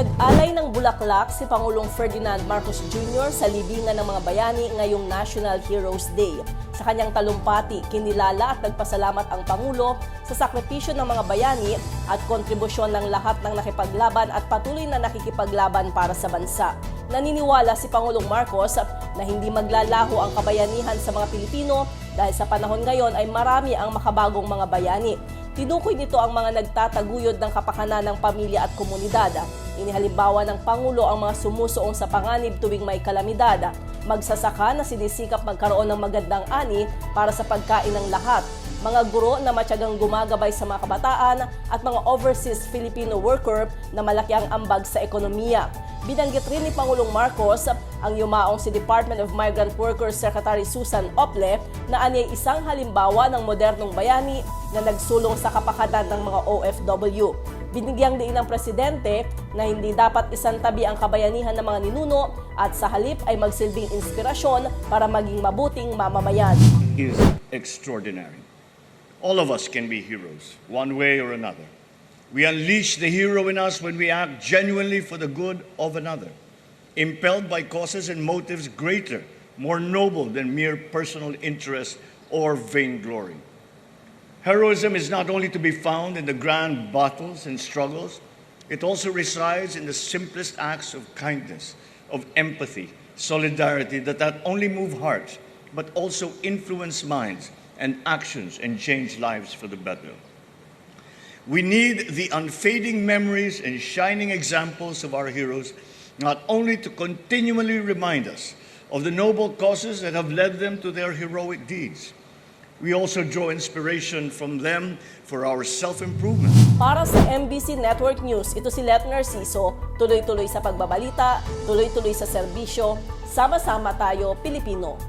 Nag-alay ng bulaklak si Pangulong Ferdinand Marcos Jr. sa libingan ng mga bayani ngayong National Heroes Day. Sa kanyang talumpati, kinilala at nagpasalamat ang Pangulo sa sakripisyo ng mga bayani at kontribusyon ng lahat ng nakipaglaban at patuloy na nakikipaglaban para sa bansa. Naniniwala si Pangulong Marcos na hindi maglalaho ang kabayanihan sa mga Pilipino dahil sa panahon ngayon ay marami ang makabagong mga bayani. Tinukoy nito ang mga nagtataguyod ng kapakanan ng pamilya at komunidad. Inihalimbawa ng Pangulo ang mga sumusuong sa panganib tuwing may kalamidad. Magsasaka na sinisikap magkaroon ng magandang ani para sa pagkain ng lahat. Mga guro na matyagang gumagabay sa mga kabataan at mga overseas Filipino worker na malaki ang ambag sa ekonomiya. Binanggit rin ni Pangulong Marcos ang yumaong si Department of Migrant Workers Secretary Susan Ople na anyay isang halimbawa ng modernong bayani na nagsulong sa kapakanan ng mga OFW. Binigyang diin ng presidente na hindi dapat isantabi ang kabayanihan ng mga ninuno at sa halip ay magsilbing inspirasyon para maging mabuting mamamayan. is extraordinary. All of us can be heroes, one way or another. We unleash the hero in us when we act genuinely for the good of another, impelled by causes and motives greater, more noble than mere personal interest or vainglory. Heroism is not only to be found in the grand battles and struggles, it also resides in the simplest acts of kindness, of empathy, solidarity that not only move hearts, but also influence minds and actions and change lives for the better. We need the unfading memories and shining examples of our heroes, not only to continually remind us of the noble causes that have led them to their heroic deeds. We also draw inspiration from them for our self improvement. Para sa MBC Network News, ito si Let Narciso, tuloy-tuloy sa pagbabalita, tuloy-tuloy sa serbisyo, sama-sama tayo Pilipino.